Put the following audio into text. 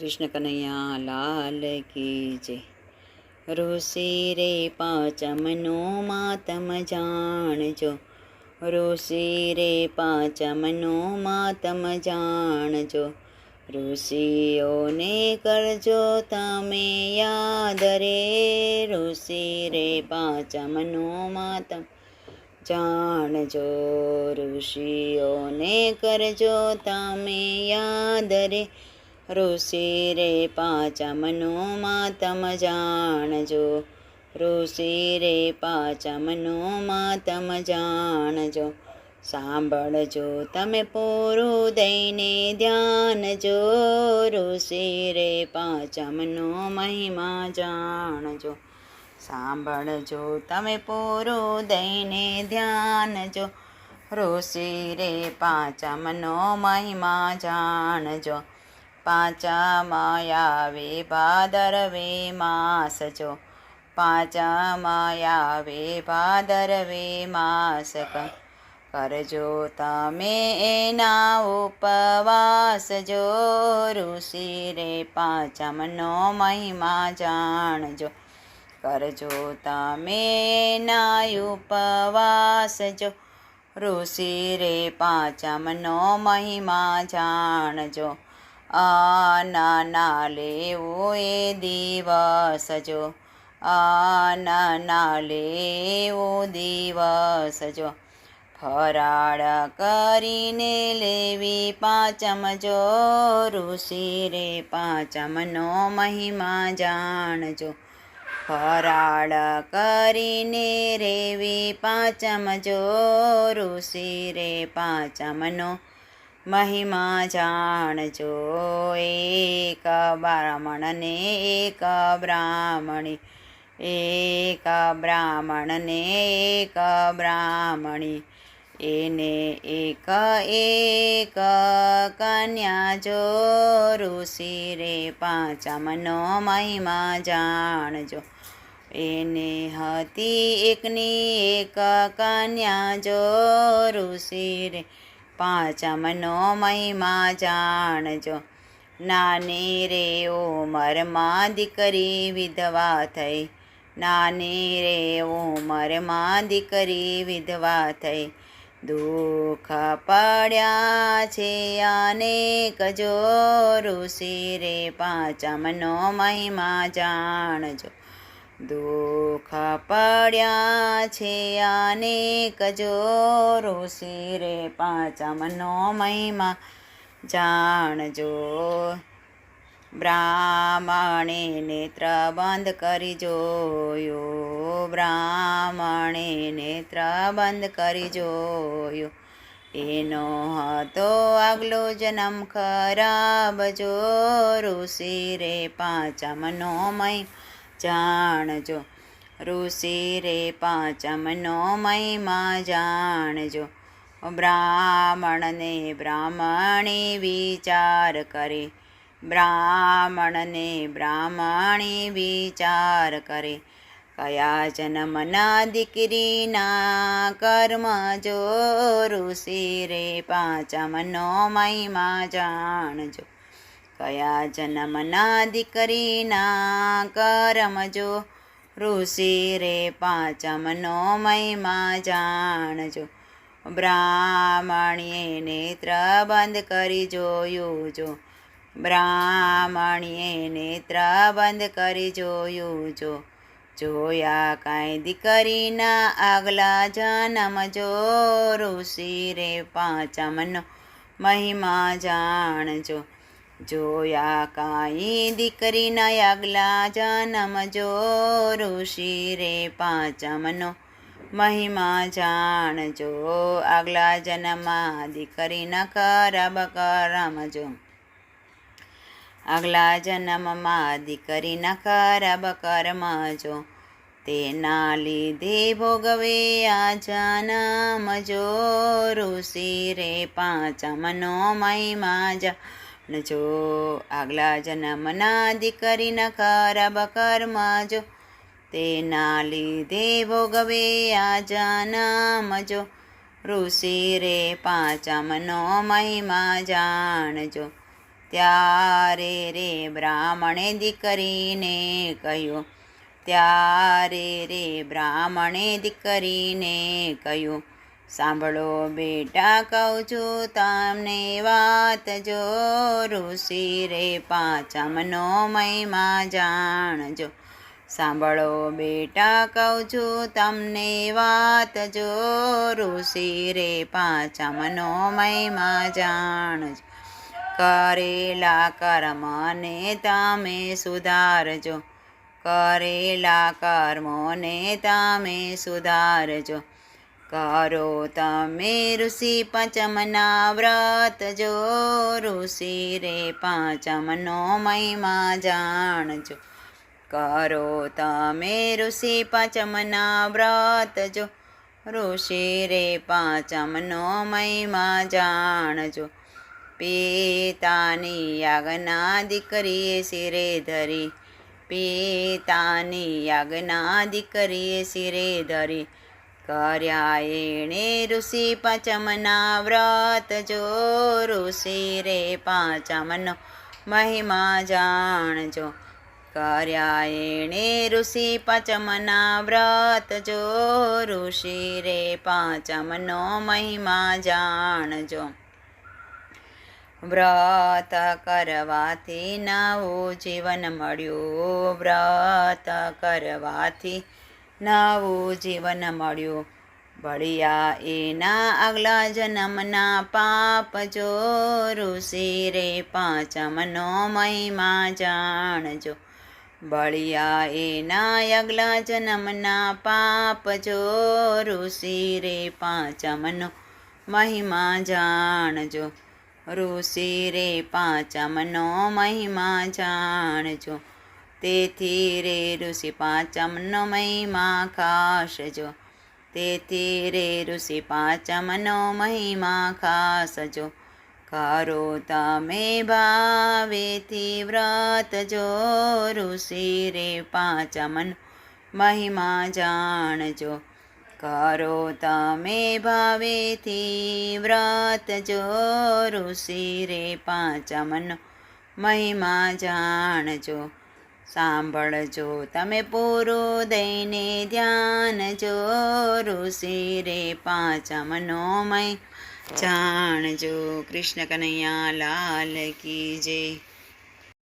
કૃષ્ણ કનૈયા, લાલ કી જય. ઋષિ રે પાંચમનો માતમ જાણજો. ઋષિ રે પાંચમનો માતમ જાણજો. ઋષિઓને કરજો તમે યાદ રે. ઋષિ રે પાંચમનો માતમ જાણજો. ઋષિઓને કરજો તમે યાદ રે. ઋષિ રે પાચા મનોમાં તમ જાણજો. ઋષિ રે પાચા મનોમાં તમ જાણજો. સાંભળજો તમે પૂરું દઈને ધ્યાનજો. ઋષિ રે પાંચમનો મહિમા જાણજો. સાંભળજો તમે પૂરું દઈને ધ્યાનજો. ઋષિ રે પાંચમનો મહિમા જાણજો. પાંચમાં આવે ભાદરવે માસ જો પાંચમાં આવે ભાદરવે માસ કરજો તમે એના ઉપવાસ જો ઋષિ રે પાંચમનો મહિમા જાણજો કરજો તમે એના ઉપવાસ જો ઋષિ રે પાંચમનો મહિમા જાણજો આના લેવો એ દિવસ જો આના લેવો દિવસ જો ફરાળ કરીને લેવી પાંચમ જો. ઋષિ રે પાંચમનો મહિમા જાણજો. ફરાળ કરીને રેવી પાંચમ જો. ઋષિ રે પાંચમનો મહિમા જાણજો, એક બ્રાહ્મણને એક બ્રાહ્મણી, એક બ્રાહ્મણને એક બ્રાહ્મણી, એને એક એક કન્યા જો, ઋષિ રે પાંચમનો મહિમા જાણજો, એને હતી એકની એક કન્યા જો, ઋષિ રે પાંચમનો મહિમા જાણજો નાની રે ઉંમરમાં દીકરી વિધવા થઈ નાની રે ઉંમરમાં દીકરી વિધવા થઈ દુઃખ પડ્યા છે અનેક જો ઋષિ રે પાંચમનો મહિમા જાણજો દુઃખ પડ્યા છે અનેક કજો ઋષિ રે પાંચમનો મહિમા જાણજો. બ્રાહ્મણે નેત્ર બંધ કરી જોયો. બ્રાહ્મણે નેત્ર બંધ કરી જોયો. એનો હતો આગલો જન્મ ખરાબ જો ઋષિ રે પાંચમનો મય જાણજો. ઋષિ રે પાંચમનો મહિમા જાણજો. બ્રાહ્મણને બ્રાહ્મણી વિચાર કરે. બ્રાહ્મણને બ્રાહ્મણી વિચાર કરે. કયા જન્મના દીકરીના કર્મ જો ઋષિ રે પાંચમનો મહિમા જાણજો. કયા જન્મના દીકરીના કરમ જો? ઋષિ રે પાંચમનો મહિમા જાણજો. બ્રાહ્મણીએ નેત્ર બંધ કરી જોયું જો. બ્રાહ્મણીએ નેત્ર બંધ કરી જોયું જો. જોયા કાંઈ દીકરીના આગલા જન્મ જો? ઋષિ રે પાંચમનો મહિમા જાણજો. જોયા કાંઈ દીકરીના આગલા જન્મ જો ઋષિ રે પાંચમનો મહિમા જાણજો. આગલા જન્મમાં દીકરીના ખરાબ કરમજો આગલા જન્મમાં દીકરીના ખરાબ કરમજો તેના લીધે ભોગવે આ જન્મ જો. ઋષિ રે પાંચમનો મહિમા જાણજો આગલા જન્મના દીકરીના ખરાબ કર્મ જો, તેના લીધે ભોગવે આ જનમજો ઋષિ રે પાંચમનો મહિમા જાણજો. ત્યારે રે બ્રાહ્મણે દીકરીને કહ્યું, ત્યારે રે બ્રાહ્મણે દીકરીને કહ્યું સાંભળો બેટા, કહું છું તમને વાત જો, ઋષિ રે પાંચમનો મહિમા જાણજો. સાંભળો બેટા, કહું છું તમને વાત જો, ઋષિ રે પાંચમનો મહિમા જાણજો. કરેલા કર્મને તમે સુધારજો. કરેલા કર્મોને તમે સુધારજો. કરો તમે ઋષિ પંચમના વ્રત જો ઋષિ રે પાંચમનો મહિમા જાણજો કરો તમે ઋષિ પંચમના વ્રત જો ઋષિ રે પાંચમનો મહિમા જાણજો પિતાની યાજ્ઞા દીકરીએ શિરે ધરી પિતાની યાજ્ઞા દીકરીએ શિરે ધરી કર્યા એણે ઋષિ પાંચમના વ્રત જો ઋષિ રે પાંચમનો મહિમા જાણજો કર્યા એણે ઋષિ પાંચમના વ્રત જો ઋષિ રે પાંચમનો મહિમા જાણજો વ્રત કરવાથી નવું જીવન મળ્યું વ્રત કરવાથી નવું જીવન મળ્યું. બળિયા એના આગલા જન્મના પાપ જો ઋષિ રે પાંચમનો મહિમા જાણજો. બળિયા એના અગલા જન્મના પાપ જો ઋષિ રે પાંચમનો મહિમા જાણજો. ઋષિ રે પાંચમનો મહિમા જાણજો. તેથી રે ઋષિ પાંચમનો મહિમા ખાસજો. તેથી રે ઋષિ પાંચમનો મહિમા ખાસજો. કરો તમે ભાવેથી વ્રત જો ઋષિ રે પાંચમનો મહિમા જાણજો. કરો તમે ભાવેથી વ્રત જો ઋષિ રે પાંચમનો મહિમા જાણજો. સાંભળજો તમે પૂરું દઈને ધ્યાન જો ઋષિ રે પાંચમનો મનોમય જાણજો. કૃષ્ણ કનૈયા લાલ કી જય.